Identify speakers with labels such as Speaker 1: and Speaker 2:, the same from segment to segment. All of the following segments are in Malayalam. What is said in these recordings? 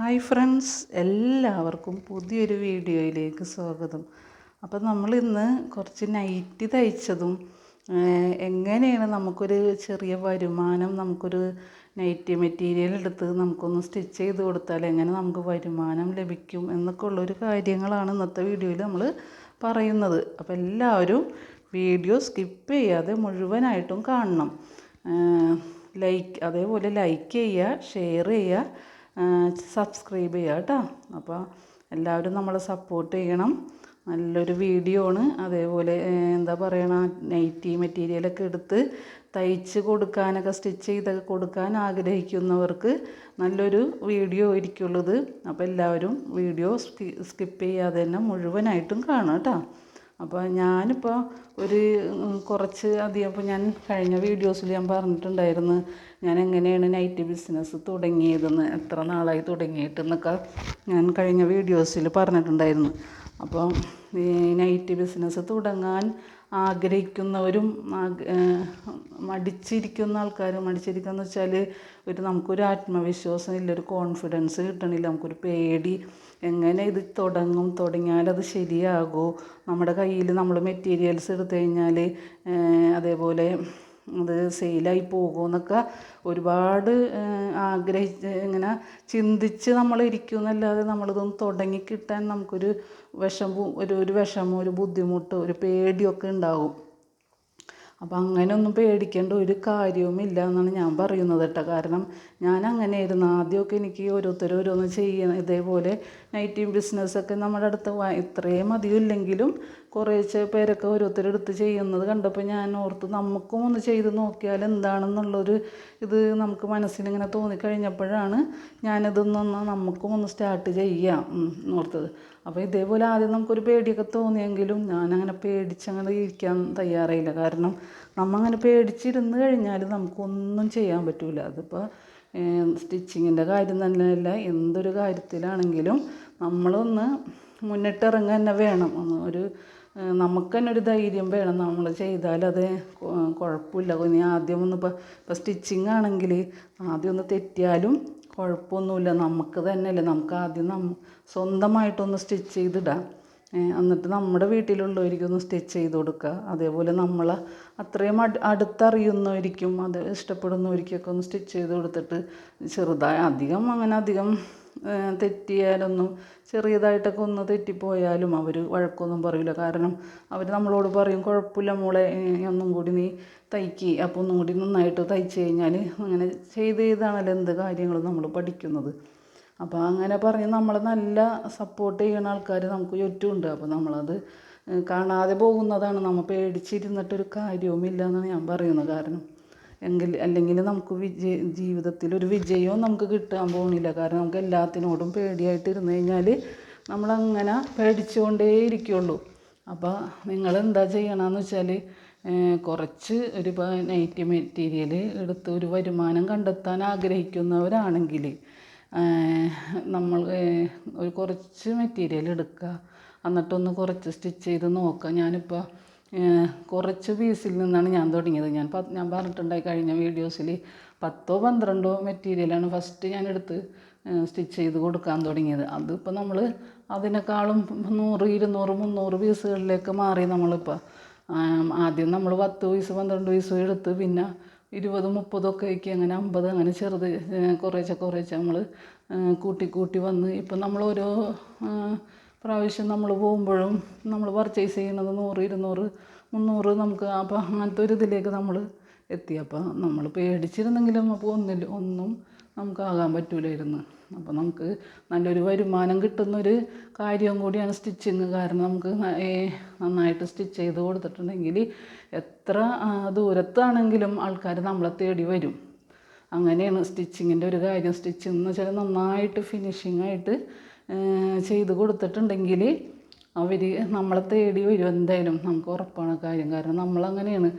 Speaker 1: ഹായ് ഫ്രണ്ട്സ് എല്ലാവർക്കും പുതിയൊരു വീഡിയോയിലേക്ക് സ്വാഗതം. അപ്പം നമ്മൾ ഇന്ന് കുറച്ച് നൈറ്റി തയ്ച്ചതും എങ്ങനെയാണ് നമുക്കൊരു ചെറിയ വരുമാനം നമുക്കൊരു നൈറ്റി മെറ്റീരിയൽ എടുത്ത് നമുക്കൊന്ന് സ്റ്റിച്ച് ചെയ്ത് കൊടുത്താൽ എങ്ങനെ നമുക്ക് വരുമാനം ലഭിക്കും എന്നൊക്കെ ഉള്ളൊരു കാര്യങ്ങളാണ് ഇന്നത്തെ വീഡിയോയിൽ നമ്മൾ പറയുന്നത്. അപ്പോൾ എല്ലാവരും വീഡിയോ സ്കിപ്പ് ചെയ്യാതെ മുഴുവനായിട്ടും കാണണം. ലൈക്ക് അതേപോലെ ലൈക്ക് ചെയ്യുക ഷെയർ ചെയ്യുക സബ്സ്ക്രൈബ് ചെയ്യുക കേട്ടോ. അപ്പോൾ എല്ലാവരും നമ്മളെ സപ്പോർട്ട് ചെയ്യണം. നല്ലൊരു വീഡിയോ ആണ്. അതേപോലെ എന്താ പറയണ നൈറ്റി മെറ്റീരിയലൊക്കെ എടുത്ത് തയ്ച്ച് കൊടുക്കാനൊക്കെ സ്റ്റിച്ച് ചെയ്തൊക്കെ കൊടുക്കാൻ ആഗ്രഹിക്കുന്നവർക്ക് നല്ലൊരു വീഡിയോ ആയിരിക്കുള്ളത്. അപ്പോൾ എല്ലാവരും വീഡിയോ സ്കിപ്പ് ചെയ്യാതെ തന്നെ മുഴുവനായിട്ടും കാണുക കേട്ടോ. അപ്പോൾ ഞാനിപ്പോൾ ഒരു കുറച്ച് അധികം ഇപ്പോൾ ഞാൻ കഴിഞ്ഞ വീഡിയോസിൽ ഞാൻ പറഞ്ഞിട്ടുണ്ടായിരുന്നു ഞാൻ എങ്ങനെയാണ് നൈറ്റ് ബിസിനസ് തുടങ്ങിയതെന്ന് എത്ര നാളായി തുടങ്ങിയിട്ടെന്നൊക്കെ ഞാൻ കഴിഞ്ഞ വീഡിയോസിൽ പറഞ്ഞിട്ടുണ്ടായിരുന്നു. അപ്പോൾ ഈ നൈറ്റ് ബിസിനസ് തുടങ്ങാൻ ആഗ്രഹിക്കുന്നവരും മടിച്ചിരിക്കുന്ന ആൾക്കാർ മടിച്ചിരിക്കുക വെച്ചാൽ ഒരു നമുക്കൊരു ആത്മവിശ്വാസം ഇല്ല ഒരു കോൺഫിഡൻസ് കിട്ടണില്ല നമുക്കൊരു പേടി. എങ്ങനെ ഇത് തുടങ്ങും? തുടങ്ങിയാൽ അത് ശരിയാകുമോ നമ്മുടെ കയ്യിൽ നമ്മൾ മെറ്റീരിയൽസ് എടുത്തു കഴിഞ്ഞാൽ അതേപോലെ അത് സെയിലായി പോകുമെന്നൊക്കെ ഒരുപാട് ആഗ്രഹിച്ച് ഇങ്ങനെ ചിന്തിച്ച് നമ്മൾ ഇരിക്കുമെന്നല്ലാതെ നമ്മളിതൊന്ന് തുടങ്ങി കിട്ടാൻ നമുക്കൊരു വിഷമവും ഒരു ഒരു വിഷമം ഒരു ബുദ്ധിമുട്ട് ഒരു പേടിയൊക്കെ ഉണ്ടാവും. അപ്പം അങ്ങനെയൊന്നും പേടിക്കേണ്ട ഒരു കാര്യവുമില്ല എന്നാണ് ഞാൻ പറയുന്നത് കേട്ടോ. കാരണം ഞാൻ അങ്ങനെ അങ്ങനെയായിരുന്നു. ആദ്യമൊക്കെ എനിക്ക് ഓരോരുത്തർ ഓരോന്ന് ചെയ്യണം ഇതേപോലെ നൈറ്റി ബിസിനസ്സൊക്കെ നമ്മുടെ അടുത്ത് ഇത്രയും അധികം ഇല്ലെങ്കിലും കുറേശ്ശെ പേരൊക്കെ ഓരോരുത്തരെടുത്ത് ചെയ്യുന്നത് കണ്ടപ്പോൾ ഞാൻ ഓർത്ത് നമുക്കും ഒന്ന് ചെയ്ത് നോക്കിയാൽ എന്താണെന്നുള്ളൊരു ഇത് നമുക്ക് മനസ്സിലിങ്ങനെ തോന്നിക്കഴിഞ്ഞപ്പോഴാണ് ഞാനിതൊന്നൊന്ന് നമുക്കും ഒന്ന് സ്റ്റാർട്ട് ചെയ്യാം ഓർത്തത്. അപ്പോൾ ഇതേപോലെ ആദ്യം നമുക്കൊരു പേടിയൊക്കെ തോന്നിയെങ്കിലും ഞാനങ്ങനെ പേടിച്ചങ്ങനെ ഇരിക്കാൻ തയ്യാറായില്ല. കാരണം നമ്മൾ അങ്ങനെ പേടിച്ചിരുന്ന് കഴിഞ്ഞാൽ നമുക്കൊന്നും ചെയ്യാൻ പറ്റില്ല അതിപ്പോൾ സ്റ്റിച്ചിങ്ങിന്റെ കാര്യം തന്നെയല്ല. എന്തൊരു കാര്യത്തിലാണെങ്കിലും നമ്മളൊന്ന് മുന്നിട്ടിറങ്ങുക തന്നെ വേണം. ഒന്ന് ഒരു നമുക്ക് തന്നെ ഒരു ധൈര്യം വേണം നമ്മൾ കൊ- കുഴപ്പമില്ല. ഇനി ആദ്യം ഒന്ന് ഇപ്പോൾ ഇപ്പോൾ സ്റ്റിച്ചിങ് ആണെങ്കിൽ ആദ്യം ഒന്ന് തെറ്റിയാലും കുഴപ്പമൊന്നുമില്ല. നമുക്ക് തന്നെയല്ലേ. നമുക്ക് ആദ്യം നം സ്വന്തമായിട്ടൊന്ന് സ്റ്റിച്ച് ചെയ്തിടാം. എന്നിട്ട് നമ്മുടെ വീട്ടിലുള്ളവർക്കൊന്ന് സ്റ്റിച്ച് ചെയ്ത് കൊടുക്കുക. അതേപോലെ നമ്മൾ അത്രയും അട് അടുത്തറിയുന്നവർക്കും അത് ഇഷ്ടപ്പെടുന്നവർക്കൊക്കെ ഒന്ന് സ്റ്റിച്ച് ചെയ്ത് കൊടുത്തിട്ട് ചെറുതായി അധികം അങ്ങനെ അധികം തെറ്റിയാലൊന്നും ചെറിയതായിട്ടൊക്കെ ഒന്ന് തെറ്റിപ്പോയാലും അവർ വഴക്കൊന്നും പറയില്ല കാരണം അവർ നമ്മളോട് പറയും കുഴപ്പമില്ല മോളെ ഒന്നും കൂടി നീ തയ്ക്ക്. അപ്പോൾ ഒന്നും കൂടി നന്നായിട്ട് തയ്ച്ച് കഴിഞ്ഞാൽ അങ്ങനെ ചെയ്ത് ചെയ്താണല്ലോ എന്ത് കാര്യങ്ങളും നമ്മൾ പഠിക്കുന്നത്. അപ്പോൾ അങ്ങനെ പറഞ്ഞ് നമ്മളെ നല്ല സപ്പോർട്ട് ചെയ്യുന്ന ആൾക്കാർ നമുക്ക് ചുറ്റുമുണ്ട് അപ്പോൾ നമ്മളത് കാണാതെ പോകുന്നതാണ്. നമ്മൾ പേടിച്ചിരുന്നിട്ടൊരു കാര്യവുമില്ല എന്നാണ് ഞാൻ പറയുന്നത്. കാരണം എങ്കിൽ അല്ലെങ്കിൽ നമുക്ക് വിജയ ജീവിതത്തിൽ ഒരു വിജയവും നമുക്ക് കിട്ടാൻ പോകുന്നില്ല കാരണം നമുക്ക് എല്ലാത്തിനോടും പേടിയായിട്ട് ഇരുന്ന് കഴിഞ്ഞാൽ നമ്മളങ്ങനെ പേടിച്ചുകൊണ്ടേ ഇരിക്കുള്ളൂ. അപ്പോൾ നിങ്ങൾ എന്താ ചെയ്യണമെന്ന് വെച്ചാൽ കുറച്ച് ഒരു നൈറ്റി മെറ്റീരിയൽ എടുത്ത് ഒരു വരുമാനം കണ്ടെത്താൻ ആഗ്രഹിക്കുന്നവരാണെങ്കിൽ നമ്മൾ ഒരു കുറച്ച് മെറ്റീരിയൽ എടുക്കുക. എന്നിട്ടൊന്ന് കുറച്ച് സ്റ്റിച്ച് ചെയ്ത് നോക്കുക. ഞാനിപ്പോൾ കുറച്ച് പീസിൽ നിന്നാണ് ഞാൻ തുടങ്ങിയത്. ഞാൻ ഞാൻ പറഞ്ഞിട്ടുണ്ടായി കഴിഞ്ഞ വീഡിയോസിൽ പത്തോ പന്ത്രണ്ടോ മെറ്റീരിയലാണ് ഫസ്റ്റ് ഞാൻ എടുത്ത് സ്റ്റിച്ച് ചെയ്ത് കൊടുക്കാൻ തുടങ്ങിയത്. അതിപ്പോൾ നമ്മൾ അതിനേക്കാളും നൂറ് ഇരുന്നൂറ് മുന്നൂറ് പീസുകളിലേക്ക് മാറി നമ്മളിപ്പോൾ ആദ്യം നമ്മൾ പത്ത് പീസ് പന്ത്രണ്ട് പീസ് എടുത്ത് പിന്നെ ഇരുപത് മുപ്പതൊക്കെ ആക്കി അങ്ങനെ അമ്പത് അങ്ങനെ ചെറുത് കുറേശ്ശെ കുറേശ്ശെ നമ്മൾ കൂട്ടി കൂട്ടി വന്ന് ഇപ്പം നമ്മൾ ഓരോ പ്രാവശ്യം നമ്മൾ പോകുമ്പോഴും നമ്മൾ പർച്ചേസ് ചെയ്യുന്നത് നൂറ് ഇരുന്നൂറ് മുന്നൂറ് നമുക്ക് അപ്പോൾ അങ്ങനത്തെ ഒരു ഇതിലേക്ക് നമ്മൾ എത്തി. അപ്പോൾ നമ്മൾ പേടിച്ചിരുന്നെങ്കിലും അപ്പോൾ ഒന്നില്ല ഒന്നും നമുക്കാകാൻ പറ്റൂലായിരുന്നു. അപ്പോൾ നമുക്ക് നല്ലൊരു വരുമാനം കിട്ടുന്നൊരു കാര്യം കൂടിയാണ് സ്റ്റിച്ചിങ് കാരണം നമുക്ക് നന്നായിട്ട് സ്റ്റിച്ച് ചെയ്ത് കൊടുത്തിട്ടുണ്ടെങ്കിൽ എത്ര ദൂരത്താണെങ്കിലും ആൾക്കാർ നമ്മളെ തേടി വരും. അങ്ങനെയാണ് സ്റ്റിച്ചിങ്ങിന്റെ ഒരു കാര്യം. സ്റ്റിച്ചിങ് എന്ന് വെച്ചാൽ നന്നായിട്ട് ഫിനിഷിംഗ് ആയിട്ട് ചെയ്ത് കൊടുത്തിട്ടുണ്ടെങ്കിൽ അവർ നമ്മളെ തേടി വരും എന്തായാലും. നമുക്ക് ഉറപ്പാണ് കാര്യം. കാരണം നമ്മളങ്ങനെയാണ്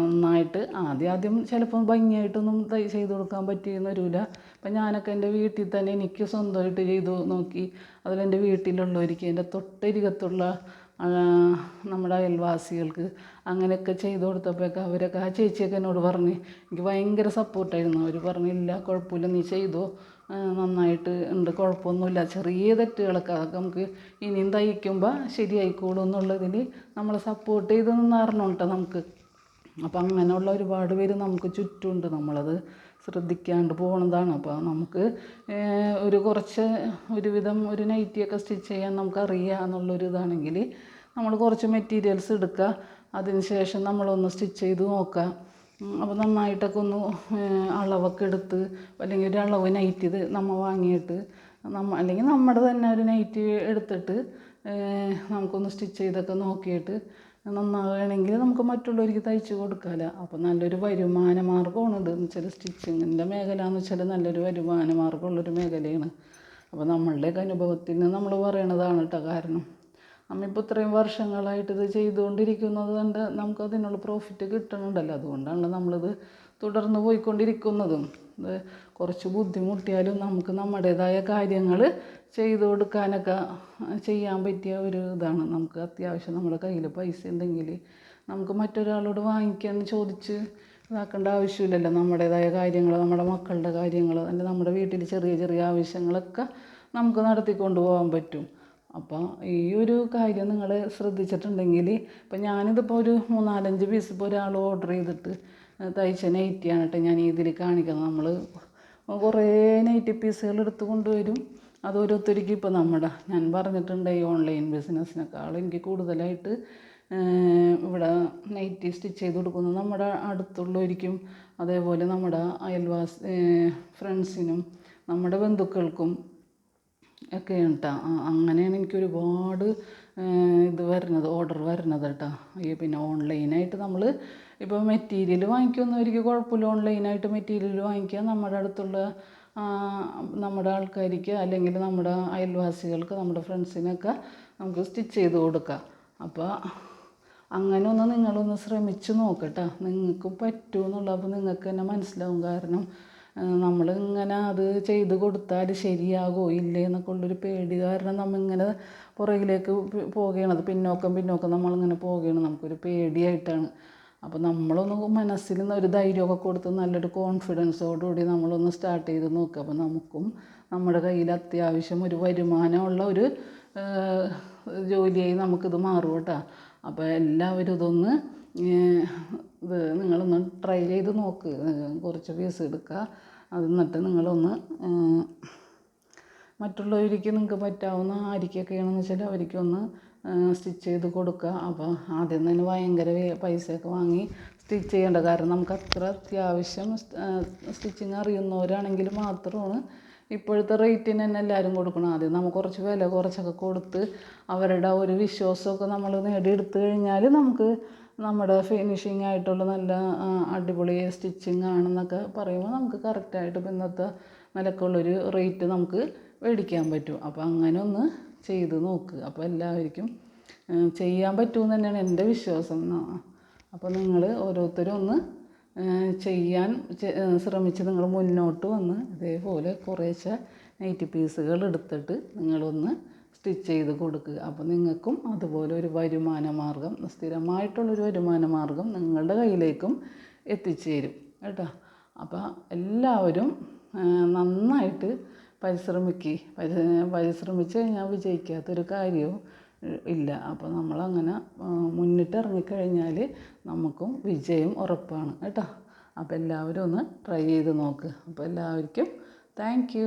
Speaker 1: നന്നായിട്ട് ആദ്യം ആദ്യം ചിലപ്പം ഭംഗിയായിട്ടൊന്നും തൈ ചെയ്ത് കൊടുക്കാൻ പറ്റിയെന്ന് വരില്ല അപ്പം ഞാനൊക്കെ എന്റെ വീട്ടിൽ തന്നെ എനിക്ക് സ്വന്തമായിട്ട് ചെയ്തു നോക്കി. അതിലെന്റെ വീട്ടിലുള്ളവർക്ക് എന്റെ തൊട്ടരികത്തുള്ള നമ്മുടെ അയൽവാസികൾക്ക് അങ്ങനെയൊക്കെ ചെയ്ത് കൊടുത്തപ്പോഴൊക്കെ അവരൊക്കെ ആ ചേച്ചിയൊക്കെ എന്നോട് പറഞ്ഞ് എനിക്ക് ഭയങ്കര സപ്പോർട്ടായിരുന്നു അവർ പറഞ്ഞു ഇല്ല കുഴപ്പമില്ല നീ ചെയ്തോ. നന്നായിട്ട് ഉണ്ട് കുഴപ്പമൊന്നുമില്ല. ചെറിയ തെറ്റുകളൊക്കെ അതൊക്കെ നമുക്ക് ഇനിയും തയ്ക്കുമ്പോൾ ശരിയായിക്കോളും എന്നുള്ളതിൽ നമ്മൾ സപ്പോർട്ട് ചെയ്ത് നിന്നായിരുന്നു നമുക്ക്. അപ്പം അങ്ങനെയുള്ള ഒരുപാട് പേര് നമുക്ക് ചുറ്റുമുണ്ട്. നമ്മളത് ശ്രദ്ധിക്കാണ്ട് പോകുന്നതാണ് അപ്പോൾ നമുക്ക് ഒരു കുറച്ച് ഒരുവിധം ഒരു നൈറ്റിയൊക്കെ സ്റ്റിച്ച് ചെയ്യാൻ നമുക്ക് അറിയാം എന്നുള്ളൊരു ഇതാണെങ്കിൽ നമ്മൾ കുറച്ച് മെറ്റീരിയൽസ് എടുക്കുക അതിന് ശേഷം നമ്മളൊന്ന് സ്റ്റിച്ച് ചെയ്ത് നോക്കുക അപ്പോൾ നന്നായിട്ടൊക്കെ ഒന്ന് അളവൊക്കെ എടുത്ത് അല്ലെങ്കിൽ ഒരു അളവ് നൈറ്റ് ഇത് നമ്മൾ വാങ്ങിയിട്ട് നമ്മ അല്ലെങ്കിൽ നമ്മുടെ തന്നെ ഒരു നൈറ്റി എടുത്തിട്ട് നമുക്കൊന്ന് സ്റ്റിച്ച് ചെയ്തൊക്കെ നോക്കിയിട്ട് നന്നാവുകയാണെങ്കിൽ നമുക്ക് മറ്റുള്ളവർക്ക് തയ്ച്ച് കൊടുക്കാമല്ലോ അപ്പോൾ നല്ലൊരു വരുമാന മാർഗമാണ് ഇത്. എന്ന് വെച്ചാൽ സ്റ്റിച്ചിങ്ങിന്റെ മേഖല എന്ന് വെച്ചാൽ നല്ലൊരു വരുമാന മാർഗമുള്ളൊരു മേഖലയാണ്. അപ്പോൾ നമ്മളുടെയൊക്കെ അനുഭവത്തിൽ നിന്ന് നമ്മൾ പറയണതാണ് കേട്ടോ കാരണം. നമ്മളിപ്പോൾ ഇത്രയും വർഷങ്ങളായിട്ട് ഇത് ചെയ്തുകൊണ്ടിരിക്കുന്നത് കൊണ്ട് നമുക്ക് അതിനുള്ള പ്രോഫിറ്റ് കിട്ടുന്നുണ്ടല്ലോ അതുകൊണ്ടാണ് നമ്മളിത് തുടർന്ന് പോയിക്കൊണ്ടിരിക്കുന്നതും. കുറച്ച് ബുദ്ധിമുട്ടിയാലും നമുക്ക് നമ്മുടേതായ കാര്യങ്ങൾ ചെയ്തു കൊടുക്കാനൊക്കെ ചെയ്യാൻ പറ്റിയ ഒരു ഇതാണ്. നമുക്ക് അത്യാവശ്യം നമ്മുടെ കയ്യിൽ പൈസ ഉണ്ടെങ്കിൽ നമുക്ക് മറ്റൊരാളോട് വാങ്ങിക്കാൻ ചോദിച്ച് ഇതാക്കേണ്ട ആവശ്യമില്ലല്ലോ. നമ്മുടേതായ കാര്യങ്ങൾ നമ്മുടെ മക്കളുടെ കാര്യങ്ങൾ അല്ലെങ്കിൽ നമ്മുടെ വീട്ടിൽ ചെറിയ ചെറിയ ആവശ്യങ്ങളൊക്കെ നമുക്ക് നടത്തിക്കൊണ്ട് പോകാൻ പറ്റും. അപ്പോൾ ഈ ഒരു കാര്യം നിങ്ങൾ ശ്രദ്ധിച്ചിട്ടുണ്ടെങ്കിൽ ഇപ്പം ഞാനിതിപ്പോൾ ഒരു മൂന്നാലഞ്ച് പീസ് ഇപ്പോൾ ഒരാൾ ഓർഡർ ചെയ്തിട്ട് തയ്ച്ച നൈറ്റിയാണ് കേട്ടോ ഞാൻ ഇതിൽ കാണിക്കുന്നത്. നമ്മൾ കുറേ നൈറ്റി പീസുകൾ എടുത്ത് കൊണ്ടുവരും. അത് ഇപ്പോൾ നമ്മുടെ ഞാൻ പറഞ്ഞിട്ടുണ്ട് ഈ ഓൺലൈൻ ബിസിനസ്സിനേക്കാളും എനിക്ക് കൂടുതലായിട്ട് ഇവിടെ നൈറ്റി സ്റ്റിച്ച് ചെയ്ത് കൊടുക്കുന്നത് നമ്മുടെ അടുത്തുള്ളവർക്കും അതേപോലെ നമ്മുടെ അയൽവാസി ഫ്രണ്ട്സിനും നമ്മുടെ ബന്ധുക്കൾക്കും ഒക്കെ കേട്ടോ അങ്ങനെയാണ് എനിക്ക് ഒരുപാട് ഇത് വരുന്നത് ഓർഡർ വരുന്നത് കേട്ടോ ഈ പിന്നെ ഓൺലൈനായിട്ട് നമ്മൾ ഇപ്പോൾ മെറ്റീരിയൽ വാങ്ങിക്കുന്നവർക്ക് കുഴപ്പമില്ല. ഓൺലൈനായിട്ട് മെറ്റീരിയൽ വാങ്ങിക്കുക നമ്മുടെ അടുത്തുള്ള നമ്മുടെ ആൾക്കാർക്ക് അല്ലെങ്കിൽ നമ്മുടെ അയൽവാസികൾക്ക് നമ്മുടെ ഫ്രണ്ട്സിനൊക്കെ നമുക്ക് സ്റ്റിച്ച് ചെയ്ത് കൊടുക്കാം. അപ്പോൾ അങ്ങനെ ഒന്ന് നിങ്ങളൊന്ന് ശ്രമിച്ച് നോക്കട്ടോ. നിങ്ങൾക്ക് പറ്റുമെന്നുള്ള അപ്പോൾ നിങ്ങൾക്ക് തന്നെ മനസ്സിലാവും കാരണം നമ്മളിങ്ങനെ അത് ചെയ്ത് കൊടുത്താൽ ശരിയാകോ ഇല്ലേ എന്നൊക്കെ ഉള്ളൊരു പേടി കാരണം നമ്മളിങ്ങനെ പുറകിലേക്ക് പ് പോവുകയാണത് പിന്നോക്കം പിന്നോക്കം നമ്മളിങ്ങനെ പോവുകയാണ് നമുക്കൊരു പേടിയായിട്ടാണ്. അപ്പോൾ നമ്മളൊന്ന് മനസ്സിൽ നിന്ന് ഒരു ധൈര്യമൊക്കെ കൊടുത്ത് നല്ലൊരു കോൺഫിഡൻസോടുകൂടി നമ്മളൊന്ന് സ്റ്റാർട്ട് ചെയ്ത് നോക്കുക അപ്പോൾ നമുക്കും നമ്മുടെ കയ്യിൽ അത്യാവശ്യം ഒരു വരുമാനമുള്ള ഒരു ജോലിയായി നമുക്കിത് മാറും കേട്ടോ. അപ്പോൾ എല്ലാവരും ഇതൊന്ന് ഇത് നിങ്ങളൊന്ന് ട്രൈ ചെയ്ത് നോക്ക്. കുറച്ച് പീസ് എടുക്കുക അത് എന്നിട്ട് നിങ്ങളൊന്ന് മറ്റുള്ളവർക്ക് നിങ്ങൾക്ക് പറ്റാവുന്ന ആർക്കൊക്കെയാണെന്ന് വെച്ചാൽ അവർക്കൊന്ന് സ്റ്റിച്ച് ചെയ്ത് കൊടുക്കുക. അപ്പോൾ ആദ്യം തന്നെ ഭയങ്കര പൈസയൊക്കെ വാങ്ങി സ്റ്റിച്ച് ചെയ്യേണ്ട. കാരണം നമുക്ക് അത്ര അത്യാവശ്യം സ്റ്റിച്ചിങ് അറിയുന്നവരാണെങ്കിൽ മാത്രമാണ് ഇപ്പോഴത്തെ റേറ്റിന് തന്നെ എല്ലാവരും കൊടുക്കണം ആദ്യം നമുക്ക് കുറച്ച് വില കുറച്ചൊക്കെ കൊടുത്ത് അവരുടെ ഒരു വിശ്വാസമൊക്കെ നമ്മൾ നേടിയെടുത്ത് കഴിഞ്ഞാൽ നമുക്ക് നമ്മുടെ ഫിനിഷിങ് ആയിട്ടുള്ള നല്ല അടിപൊളി സ്റ്റിച്ചിങ് ആണെന്നൊക്കെ പറയുമ്പോൾ നമുക്ക് കറക്റ്റായിട്ട് ഇപ്പം ഇന്നത്തെ നിലക്കുള്ളൊരു റേറ്റ് നമുക്ക് മേടിക്കാൻ പറ്റും. അപ്പോൾ അങ്ങനെ ഒന്ന് ചെയ്ത് നോക്കുക അപ്പോൾ എല്ലാവർക്കും ചെയ്യാൻ പറ്റുമെന്ന് തന്നെയാണ് എന്റെ വിശ്വാസം. അപ്പോൾ നിങ്ങൾ ഓരോരുത്തരും ഒന്ന് ചെയ്യാൻ ശ്രമിച്ച് നിങ്ങൾ മുന്നോട്ട് വന്ന് ഇതേപോലെ കുറേശ്ശെ നൈറ്റി പീസുകൾ എടുത്തിട്ട് നിങ്ങളൊന്ന് സ്റ്റിച്ച് ചെയ്ത് കൊടുക്കുക അപ്പോൾ നിങ്ങൾക്കും അതുപോലെ ഒരു വരുമാന മാർഗം സ്ഥിരമായിട്ടുള്ളൊരു വരുമാന മാർഗം നിങ്ങളുടെ കയ്യിലേക്കും എത്തിച്ചേരും. കേട്ടോ? അപ്പോൾ എല്ലാവരും നന്നായിട്ട് പരിശ്രമിക്കുക പരി പരിശ്രമിച്ച് കഴിഞ്ഞാൽ വിജയിക്കാത്തൊരു കാര്യവും ഇല്ല. അപ്പോൾ നമ്മളങ്ങനെ മുന്നിട്ടിറങ്ങിക്കഴിഞ്ഞാൽ നമുക്കും വിജയം ഉറപ്പാണ്. കേട്ടോ? അപ്പോൾ എല്ലാവരും ഒന്ന് ട്രൈ ചെയ്ത് നോക്ക്. അപ്പോൾ എല്ലാവർക്കും താങ്ക്